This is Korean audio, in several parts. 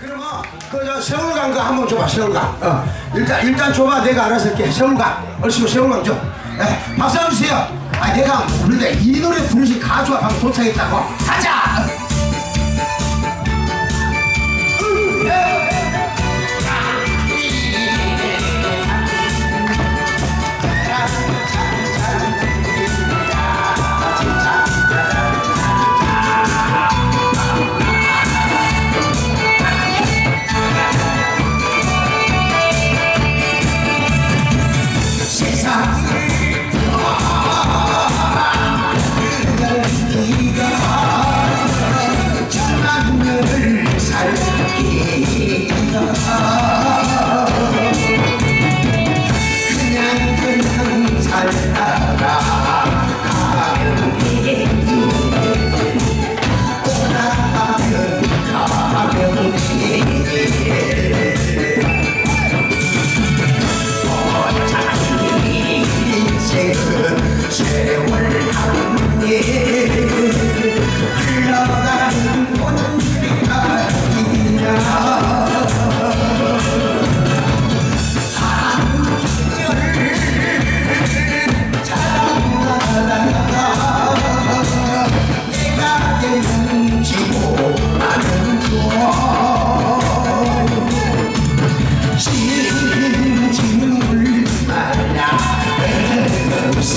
그러면 그저 세월간 거 한번 줘봐 세월간. 어. 일단 일단 줘봐. 내가 알아서 할게. 세월간. 얼씨구 세월간 줘. 예, 박수 한번 주세요. 아 내가 부르는데 이 노래 부르신 가수가 방금 도착했다고. 가자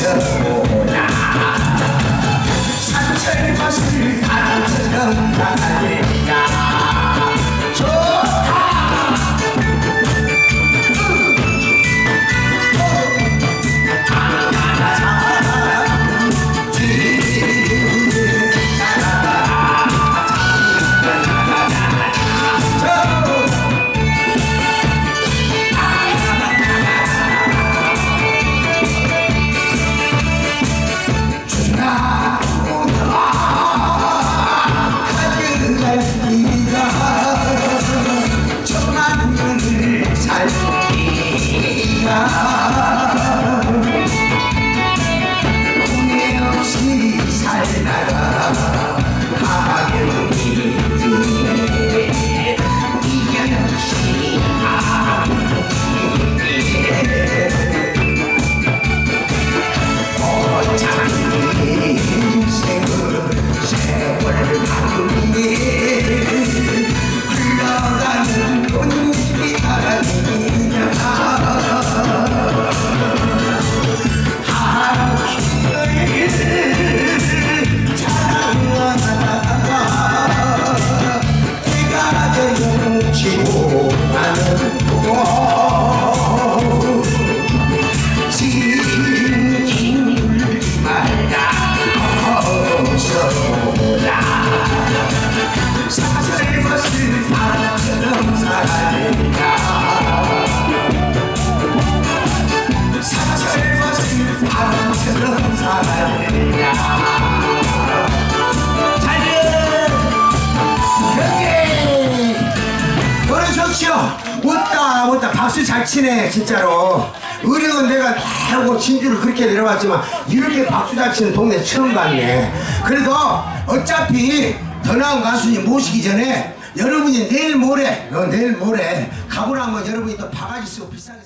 웃어보라 산철밭을 바람처럼 달리라 I 바람처럼 살아야 사슬벗을 바람처럼 웃다 웃다. 박수 잘 치네 진짜로. 의령은 내가 하고 진주를 그렇게 내려왔지만 이렇게 박수 잘 치는 동네 처음 갔네. 그래도 어차피 더 나은 가수님 모시기 전에 여러분이 내일 모레 어, 내일 모레 가고 나면 여러분이 또 바가지 쓰고 비싸게 사-